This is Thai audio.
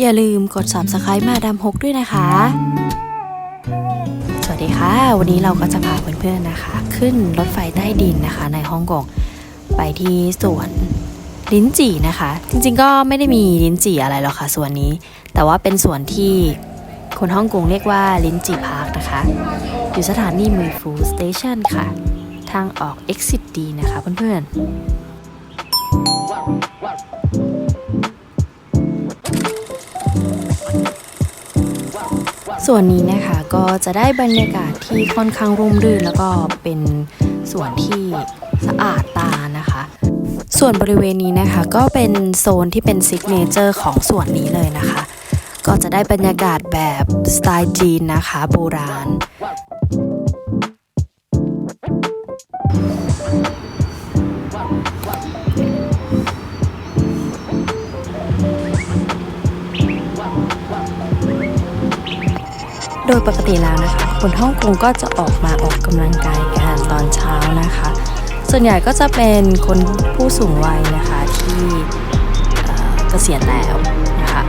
อย่าลืมกด subscribe มาดามฮกด้วยนะคะ สวัสดีค่ะ วันนี้เราก็จะพาเพื่อนๆนะคะ ขึ้นรถไฟใต้ดินนะคะ ในฮ่องกงไปที่สวนลิ้นจี่นะคะ จริงๆก็ไม่ได้มีลิ้นจี่อะไรหรอกค่ะส่วนนี้ แต่ว่าเป็นสวนที่คนฮ่องกงเรียกว่าลิ้นจี่พาร์คนะคะ อยู่สถานีมือฟูสเตชันค่ะ ทางออก exit D นะคะเพื่อนๆ ส่วนนี้นะคะก็จะได้บรรยากาศที่ค่อนข้างร่มรื่น แล้วก็เป็นส่วนที่สะอาดตานะคะ ส่วนบริเวณนี้นะคะก็เป็นโซนที่เป็นซิกเนเจอร์ของส่วนนี้เลยนะคะ ก็จะได้บรรยากาศแบบสไตล์จีนนะคะ โบราณ โดยปกติแล้วนะคะคนฮ่องกงก็จะออกมาออกกำลังกายกันตอนเช้านะคะ ส่วนใหญ่ก็จะเป็นคนผู้สูงวัยนะคะที่เอ่อเกษียณแล้วนะคะ